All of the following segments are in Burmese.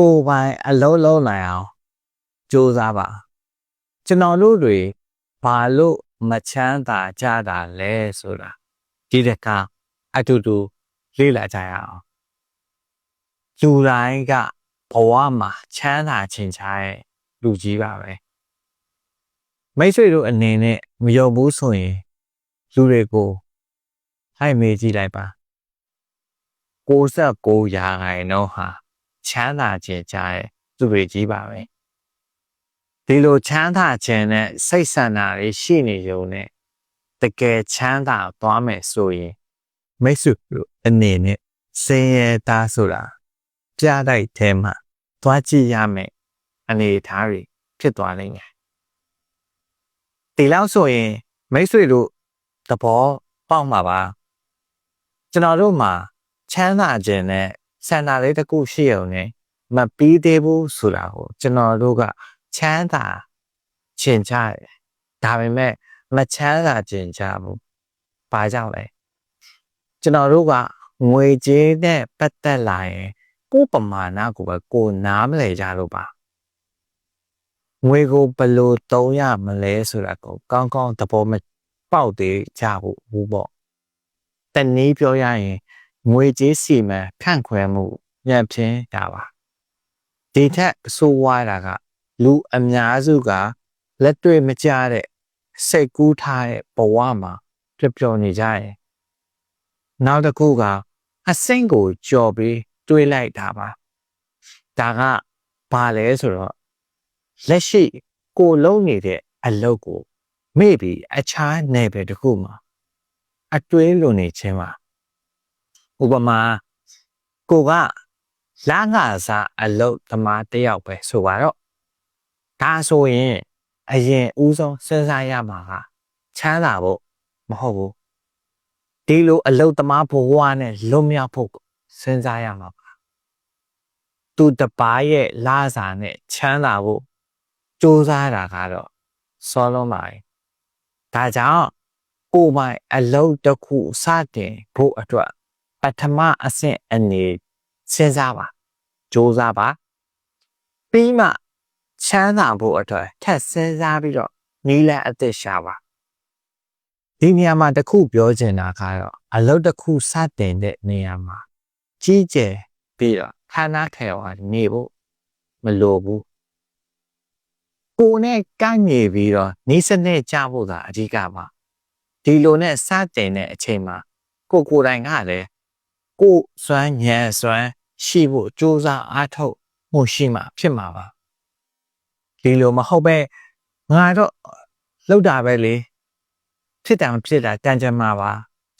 ကိုယ်ပိုင်အလုံးလုံးနိုင်အောင်ကြိုးစားပါကျွန်တော်တို့တွေဘာလို့မချမ်းသာကြတာလဲဆိုတာဒီတကအတူတူလေ့လာကြရအောင်လူတိုင်းကဘဝမှာချမ်းသာခြင်းချရဲ့လူကြီးပါပဲမိတ်ဆွေတို့အနေနဲ့မယုံဘူးဆိုရင်လူတွေကိုဟိုက်မေးကြည့်လိုက်ပါ69ရာခိုင်နှုန်းဟာ ချမ်းသာခြင်းချရဲ့သူတွေကြီးပါပဲဒီလိုချမ်းသာခြင်းနဲ့စိတ်ဆန္ဒတွေရှိနေကြုံနဲ့တကယ်ချမ်းသာသွားမယ်ဆိုရင်မိတ်ဆွေတို့အနေနဲ့စင်ရသားဆိုတာပြတိုက်ထဲမှာသွားကြည့်ရမယ်အနေအထားတွေဖြစ်သွားနိုင်တယ်ဒီလောက်ဆိုရင်မိတ်ဆွေတို့သဘောပေါက်မှာပါကျွန်တော်တို့မှာချမ်းသာခြင်းနဲ့ ဆန္ဒလေးတစ်ခုရှိအောင်နဲ့မပြီးသေးဘူးဆိုတာကိုကျွန်တော်တို့ကချမ်းသာခြင်းကြတယ်ဒါပေမဲ့မချမ်းသာခြင်းကြဘူးဘာကြောင့်လဲကျွန်တော်တို့ကငွေကြေးနဲ့ပတ်သက်လာရင်ကိုယ်ပမာဏကိုပဲကိုယ်နားမလဲကြလို့ပါငွေကိုဘယ်လိုသုံးရမလဲဆိုတာကိုကောင်းကောင်းသဘောမပေါက်သေးကြဘူးဘူးပေါ့တနည်းပြောရရင် ငွေကြေးစီမံခန့်ခွဲမှုညံ့ဖြင်းတာပါဒီထက်အဆိုးဝါးတာက လူအများစုက လက်တွေ့မကျတဲ့စိတ်ကူးထားတဲ့ဘဝမှာပြပျော်နေကြရင်နောက်တစ်ခုကအဆင့်ကိုကြော်ပြီးတွေးလိုက်တာပါဒါကဘာလဲဆိုတော့လက်ရှိကိုလုံးနေတဲ့အလုပ်ကိုမေ့ပြီးအခြားနယ်ပယ်တစ်ခုမှာအတွင်းလွန်နေခြင်းပါ ဥပမာကိုကလာငါစားအလုပ်သမားတယောက်ပဲဆိုပါတော့ဒါဆိုရင်အရင်ဦးဆုံးစဉ်းစားရမှာကချမ်းသာဖို့မဟုတ်ဘူးဒီလိုအလုပ်သမားဘဝနဲ့လွတ်မြောက်ဖို့စဉ်းစားရမှာပါသူတပားရဲ့လာစာနဲ့ချမ်းသာဖို့စူးစမ်းတာကတော့စောလုံးပါပဲဒါကြောင့်ကိုယ်ပိုင်အလုပ်တစ်ခုစတင်ဖို့အတွက်ပ ထမအဆင့်အနေစဉ်းစားပါစူးစမ်းပါပြီးမှချမ်းသာဖို့အတွက်ထပ်စဉ်းစားပြီးတော့နီးလန်းအသက်ရှာပါဒီနေရာမှာတခုပြောချင်တာကတော့အလုပ်တစ်ခုစတင်တဲ့နေရာမှာကြီးကျယ်ပြီးတော့ခန္ဓာခဲဝါနေဖို့မလိုဘူးကိုယ်နဲ့ကန့်ညီပြီးတော့နေစနစ်ကြဖို့သာအဓိကပါဒီလိုနဲ့စတင်တဲ့အချိန်မှာကိုကိုယ်တိုင်ကလည်း ကိုစွမ်းညံစွမ်းရှိဖို့စူးစမ်းအားထုတ်မှုရှိမှဖြစ်မှာပါဒီလိုမဟုတ်ပဲငါတော့လောက်တာပဲလေဖြစ်တာမဖြစ်တာတန်ကြမှာပါ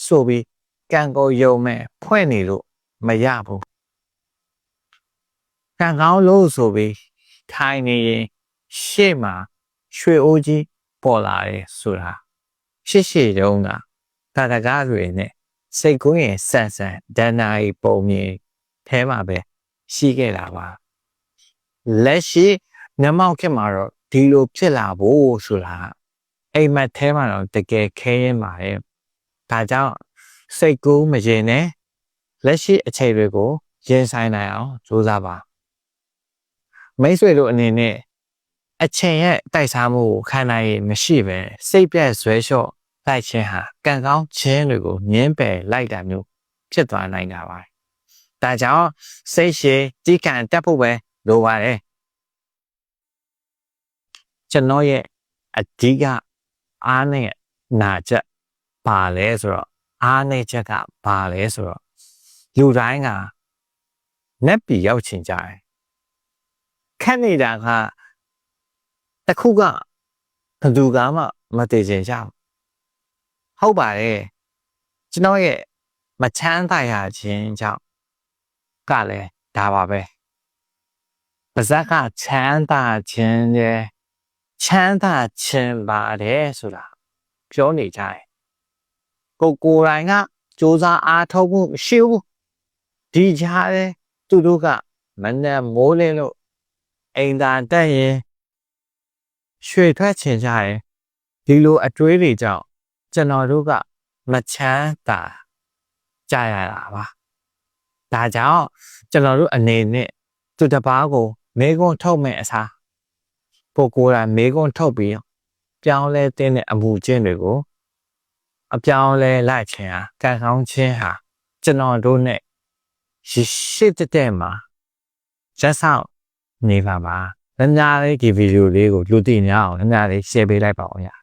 ဆိုပြီးကံကိုယုံမဲ့ဖွဲ့နေလို့မရဘူးကံကောင်းလို့ဆိုပြီးထိုင်နေရင်ရှေ့မှာရွှေအိုးကြီးပေါ်လာတယ်ဆိုတာရှေ့ရှေ့တုန်းကတာတကားတွေနဲ့ စိတ်ကူးရင်ဆန်ဆန်ဒဏ္ဍာရီပုံမြင်ထဲမှာပဲရှိခဲ့တာပါလက်ရှိညမောက်ခင်မှာတော့ဒီလိုဖြစ်လာဖို့ဆိုတာအိမ်မက်ထဲမှာတော့တကယ်ခဲရင်ပါတယ်ဒါကြောင့်စိတ်ကူးမရင်နဲ့လက်ရှိအခြေတွေကိုရင်ဆိုင်နိုင်အောင်ကြိုးစားပါမိတ်ဆွေတို့အနေနဲ့အချိန်ရဲ့တိုက်စားမှုကိုခံနိုင်ရင်မရှိပဲစိတ်ပြက်ဇွဲလျှော့ လိုက်ခြင်းဟာကံကောင်းခြင်းတွေကိုမြင်းပယ်လိုက်တာမျိုးဖြစ်သွားနိုင်တာပါဒါကြောင့်စိတ်ရှည်ကြီးကံတက်ဖို့ပဲလိုပါတယ်ကျွန်တော်ရဲ့အဓိကအားနဲ့နာချက်ပါလဲဆိုတော့အားနဲ့ချက်ကပါလဲဆိုတော့လူတိုင်းကနက်ပီရောက်ချင်ကြတယ်ခက်နေတာကတခုကဘယ်သူကမှမတည်ချင်ကြဘူး ဟုတ်ပါတယ်ကျွန်တော်ရဲ့မချမ်းသာရခြင်းကြောင့်ကလည်းဒါပါပဲပါဇက်ကချမ်းသာခြင်းရဲ့ချမ်းသာခြင်းပါတယ်ဆိုတာပြောနေကြတယ်ကိုကိုယ်တိုင်ကစူးစမ်းအားထုတ်မှုမရှိဘူးဒီကြားတဲ့သူတို့ကမနဲ့မိုးလင်းလို့အိမ်သာတက်ရင်ရွှေထွက်ချင်ကြရင်ဒီလိုအတွေးတွေကြောင့် ကျွန်တော်တို့ကမချမ်းသာကြရတာပါဒါကြောင့်ကျွန်တော်တို့အနေနဲ့သူတစ်ပါးကိုမေကွန်းထုတ်မဲ့အစားပိုကိုယ်တိုင်မေကွန်းထုတ်ပြီးပြောင်းလဲတဲ့အမှုချင်းတွေကိုအပြောင်းလဲလိုက်ခြင်းဟာကံကောင်းခြင်းဟာကျွန်တော်တို့နဲ့ရှိရှိတဲ့တဲ့မှာရက်ဆောင်နေပါပါ။ညညလေးဒီဗီဒီယိုလေးကိုလူသိများအောင်ညညလေး share ပေးလိုက်ပါဦးညာ